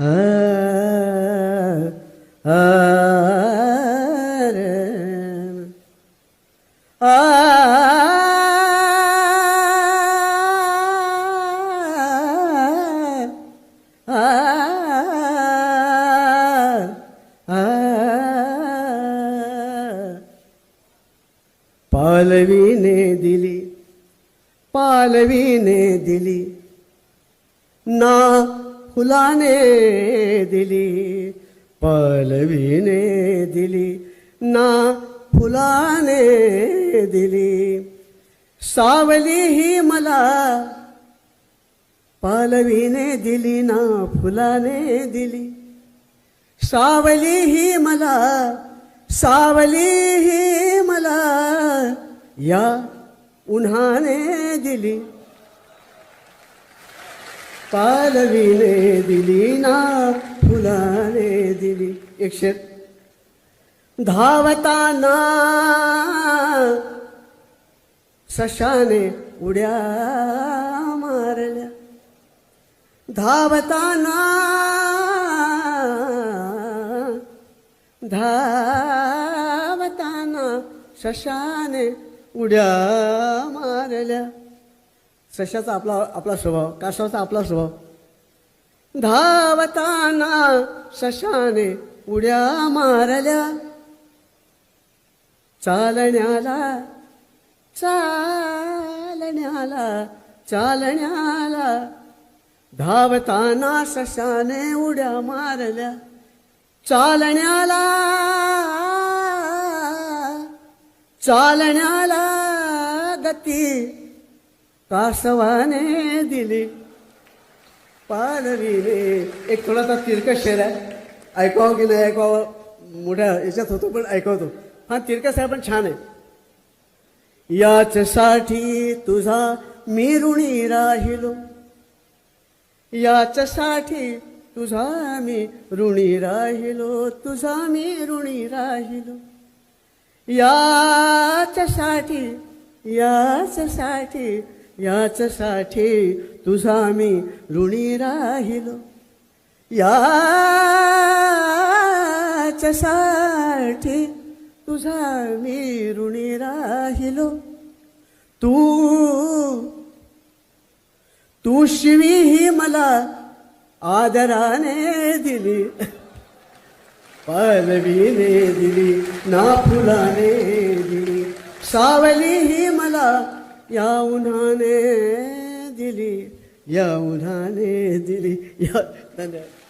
आ, आ, रे. आ, आ, आ, पालवीने दिली पालवीने दिली ना फुलाने दिली पलवीने दिली ना फुलाने दिली. सावली ही मला पालवीने दिली ना फुलाने दिली. सावली ही मला सावली ही मला या उन्हाने दिली. पालवीने दिली ना फुलाने दिली. एकशे धावताना सशाने उड्या मारल्या. धावताना धावताना सशाने उड्या मारल्या. सशाचा आपला आपला स्वभाव कासवाचा आपला स्वभाव. धावताना सशाने उड्या मारल्या. चालण्याला चालण्याला चालण्याला. धावताना सशाने उड्या मारल्या. चालण्याला चालण्याला गती कासवाने दिली. पालवीने एक थोडासा तिरकस शेर आहे. ऐकावं की नाही ऐकावं? मोठ्या याच्यात होतो पण ऐकवतो. हा तिरकस आहे पण छान आहे. याचसाठी तुझा मी ऋणी राहिलो. याचसाठी तुझा मी ऋणी राहिलो. तुझा मी ऋणी राहिलो. याचसाठी याचसाठी याचसाठी तुझा मी ऋणी राहिलो. याचसाठी तुझा मी ऋणी राहिलो. तू तू शिवी ही मला आदराने दिली. पलवीने दिली ना फुलाने दिली. सावली ही मला या उन्हाने दिली या उन्हाने दिली या धन्यवाद.